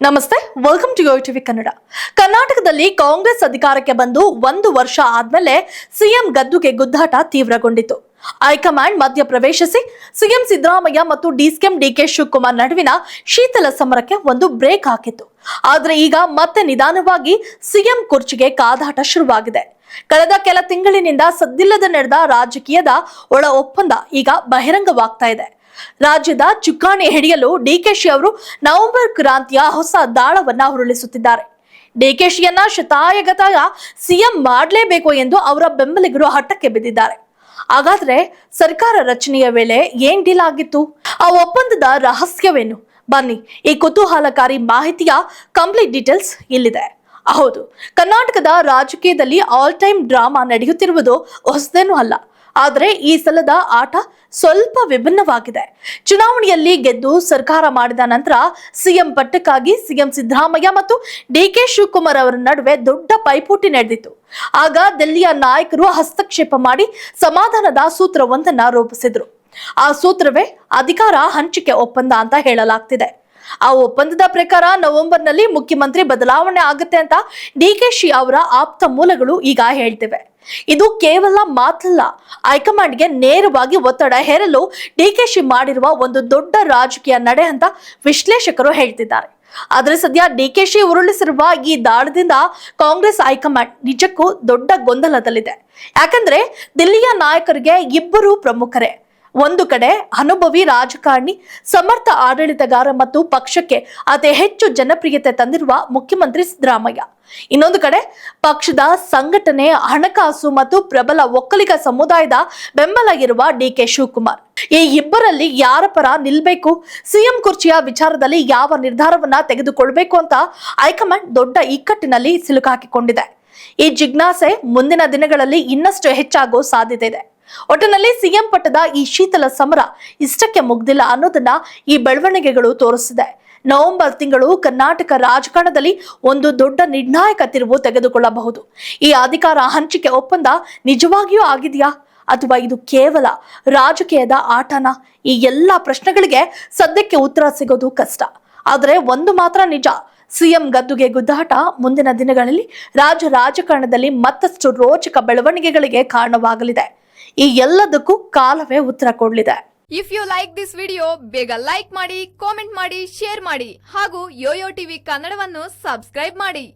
ನಮಸ್ತೆ welcome to TV Kannada ಕರ್ನಾಟಕದಲ್ಲಿ ಕಾಂಗ್ರೆಸ್ ಅಧಿಕಾರಕ್ಕೆ ಬಂದು ಒಂದು ವರ್ಷ ಆದ್ಮೇಲೆ ಸಿಎಂ ಗದ್ದುಗೆ ಗುದ್ದಾಟ ತೀವ್ರಗೊಂಡಿತು ಹೈಕಮಾಂಡ್ ಮಧ್ಯ ಪ್ರವೇಶಿಸಿ ಸಿಎಂ ಸಿದ್ದರಾಮಯ್ಯ ಮತ್ತು ಡಿಸಿಎಂ ಡಿಕೆ ಶಿವಕುಮಾರ್ ನಡುವಿನ ಶೀತಲ ಸಮರಕ್ಕೆ ಒಂದು ಬ್ರೇಕ್ ಹಾಕಿತ್ತು. ಆದ್ರೆ ಈಗ ಮತ್ತೆ ನಿಧಾನವಾಗಿ ಸಿಎಂ ಕುರ್ಚಿಗೆ ಕಾದಾಟ ಶುರುವಾಗಿದೆ. ಕಳೆದ ಕೆಲ ತಿಂಗಳಿನಿಂದ ಸದ್ದಿಲ್ಲದೆ ನಡೆದ ರಾಜಕೀಯದ ಒಳ ಒಪ್ಪಂದ ಈಗ ಬಹಿರಂಗವಾಗ್ತಾ ಇದೆ. ರಾಜ್ಯದ ಚುಕ್ಕಾಣಿ ಹಿಡಿಯಲು ಡಿಕೆಶಿ ಅವರು ನವೆಂಬರ್ ಕ್ರಾಂತಿಯ ಹೊಸ ದಾಳವನ್ನ ಹುರುಳಿಸುತ್ತಿದ್ದಾರೆ ಡಿಕೆಶಿಯನ್ನ ಶತಾಯಗತಾಯ ಸಿಎಂ ಮಾಡಲೇಬೇಕು ಎಂದು ಅವರ ಬೆಂಬಲಿಗರು ಹಠಕ್ಕೆ ಬಿದ್ದಿದ್ದಾರೆ. ಹಾಗಾದ್ರೆ ಸರ್ಕಾರ ರಚನೆಯ ವೇಳೆ ಏನ್ ಡೀಲ್ ಆಗಿತ್ತು? ಆ ಒಪ್ಪಂದದ ರಹಸ್ಯವೇನು? ಬನ್ನಿ, ಈ ಕುತೂಹಲಕಾರಿ ಮಾಹಿತಿಯ ಕಂಪ್ಲೀಟ್ ಡೀಟೇಲ್ಸ್ ಇಲ್ಲಿದೆ. ಹೌದು, ಕರ್ನಾಟಕದ ರಾಜಕೀಯದಲ್ಲಿ ಆಲ್ ಟೈಮ್ ಡ್ರಾಮಾ ನಡೆಯುತ್ತಿರುವುದು ಹೊಸದೇನೂ ಅಲ್ಲ. ಆದರೆ ಈ ಸಲದ ಆಟ ಸ್ವಲ್ಪ ವಿಭಿನ್ನವಾಗಿದೆ. ಚುನಾವಣೆಯಲ್ಲಿ ಗೆದ್ದು ಸರ್ಕಾರ ಮಾಡಿದ ನಂತರ ಸಿಎಂ ಪಟ್ಟಕ್ಕಾಗಿ ಸಿಎಂ ಸಿದ್ದರಾಮಯ್ಯ ಮತ್ತು ಡಿಕೆ ಶಿವಕುಮಾರ್ ಅವರ ನಡುವೆ ದೊಡ್ಡ ಪೈಪೋಟಿ ನಡೆದಿತ್ತು. ಆಗ ದಿಲ್ಲಿಯ ನಾಯಕರು ಹಸ್ತಕ್ಷೇಪ ಮಾಡಿ ಸಮಾಧಾನದ ಸೂತ್ರವೊಂದನ್ನ ರೂಪಿಸಿದ್ರು. ಆ ಸೂತ್ರವೇ ಅಧಿಕಾರ ಹಂಚಿಕೆ ಒಪ್ಪಂದ ಅಂತ ಹೇಳಲಾಗ್ತಿದೆ. ಆ ಒಪ್ಪಂದದ ಪ್ರಕಾರ ನವೆಂಬರ್ನಲ್ಲಿ ಮುಖ್ಯಮಂತ್ರಿ ಬದಲಾವಣೆ ಆಗುತ್ತೆ ಅಂತ ಡಿಕೆಶಿ ಅವರ ಆಪ್ತ ಮೂಲಗಳು ಈಗ ಹೇಳ್ತಿವೆ. ಇದು ಕೇವಲ ಮಾತಲ್ಲ, ಹೈಕಮಾಂಡ್ಗೆ ನೇರವಾಗಿ ಒತ್ತಡ ಹೇರಲು ಡಿಕೆಶಿ ಮಾಡಿರುವ ಒಂದು ದೊಡ್ಡ ರಾಜಕೀಯ ನಡೆ ಅಂತ ವಿಶ್ಲೇಷಕರು ಹೇಳ್ತಿದ್ದಾರೆ. ಆದರೆ ಸದ್ಯ ಡಿಕೆಶಿ ಉರುಳಿಸಿರುವ ಈ ದಾಳದಿಂದ ಕಾಂಗ್ರೆಸ್ ಹೈಕಮಾಂಡ್ ನಿಜಕ್ಕೂ ದೊಡ್ಡ ಗೊಂದಲದಲ್ಲಿದೆ. ಯಾಕಂದ್ರೆ ದಿಲ್ಲಿಯ ನಾಯಕರಿಗೆ ಇಬ್ಬರು ಪ್ರಮುಖರೇ. ಒಂದು ಕಡೆ ಅನುಭವಿ ರಾಜಕಾರಣಿ, ಸಮರ್ಥ ಆಡಳಿತಗಾರ ಮತ್ತು ಪಕ್ಷಕ್ಕೆ ಅತಿ ಹೆಚ್ಚು ಜನಪ್ರಿಯತೆ ತಂದಿರುವ ಮುಖ್ಯಮಂತ್ರಿ ಸಿದ್ದರಾಮಯ್ಯ. ಇನ್ನೊಂದು ಕಡೆ ಪಕ್ಷದ ಸಂಘಟನೆ, ಹಣಕಾಸು ಮತ್ತು ಪ್ರಬಲ ಒಕ್ಕಲಿಗ ಸಮುದಾಯದ ಬೆಂಬಲ ಇರುವ ಡಿಕೆ ಶಿವಕುಮಾರ್. ಈ ಇಬ್ಬರಲ್ಲಿ ಯಾರ ಪರ ನಿಲ್ಬೇಕು? ಸಿಎಂ ಕುರ್ಚಿಯ ವಿಚಾರದಲ್ಲಿ ಯಾವ ನಿರ್ಧಾರವನ್ನ ತೆಗೆದುಕೊಳ್ಬೇಕು ಅಂತ ಹೈಕಮಾಂಡ್ ದೊಡ್ಡ ಇಕ್ಕಟ್ಟಿನಲ್ಲಿ ಸಿಲುಕಾಕಿಕೊಂಡಿದೆ. ಈ ಜಿಜ್ಞಾಸೆ ಮುಂದಿನ ದಿನಗಳಲ್ಲಿ ಇನ್ನಷ್ಟು ಹೆಚ್ಚಾಗೋ ಸಾಧ್ಯತೆ ಇದೆ. ಒಟ್ಟಿನಲ್ಲಿ ಸಿಎಂ ಪಟ್ಟದ ಈ ಶೀತಲ ಸಮರ ಇಷ್ಟಕ್ಕೆ ಮುಗ್ದಿಲ್ಲ ಅನ್ನೋದನ್ನ ಈ ಬೆಳವಣಿಗೆಗಳು ತೋರಿಸಿದೆ. ನವೆಂಬರ್ ತಿಂಗಳು ಕರ್ನಾಟಕ ರಾಜಕಾರಣದಲ್ಲಿ ಒಂದು ದೊಡ್ಡ ನಿರ್ಣಾಯಕ ತಿರುವು ತೆಗೆದುಕೊಳ್ಳಬಹುದು. ಈ ಅಧಿಕಾರ ಹಂಚಿಕೆ ಒಪ್ಪಂದ ನಿಜವಾಗಿಯೂ ಆಗಿದೆಯಾ? ಅಥವಾ ಇದು ಕೇವಲ ರಾಜಕೀಯದ ಆಟನ? ಈ ಎಲ್ಲ ಪ್ರಶ್ನೆಗಳಿಗೆ ಸದ್ಯಕ್ಕೆ ಉತ್ತರ ಸಿಗೋದು ಕಷ್ಟ. ಆದರೆ ಒಂದು ಮಾತ್ರ ನಿಜ. ಸಿಎಂ ಗದ್ದುಗೆ ಗುದ್ದಾಟ ಮುಂದಿನ ದಿನಗಳಲ್ಲಿ ರಾಜ್ಯ ರಾಜಕಾರಣದಲ್ಲಿ ಮತ್ತಷ್ಟು ರೋಚಕ ಬೆಳವಣಿಗೆಗಳಿಗೆ ಕಾರಣವಾಗಲಿದೆ. ಈ ಎಲ್ಲದಕ್ಕೂ ಕಾಲವೇ ಉತ್ತರ ಕೊಡಲಿದೆ. If you like this video ಬೇಗ ಲೈಕ್ ಮಾಡಿ ಕಾಮೆಂಟ್ ಮಾಡಿ ಶೇರ್ ಮಾಡಿ ಹಾಗೂ ಯೋಯೋ ಟಿವಿ ಕನ್ನಡವನ್ನು ಸಬ್ಸ್ಕ್ರೈಬ್ ಮಾಡಿ.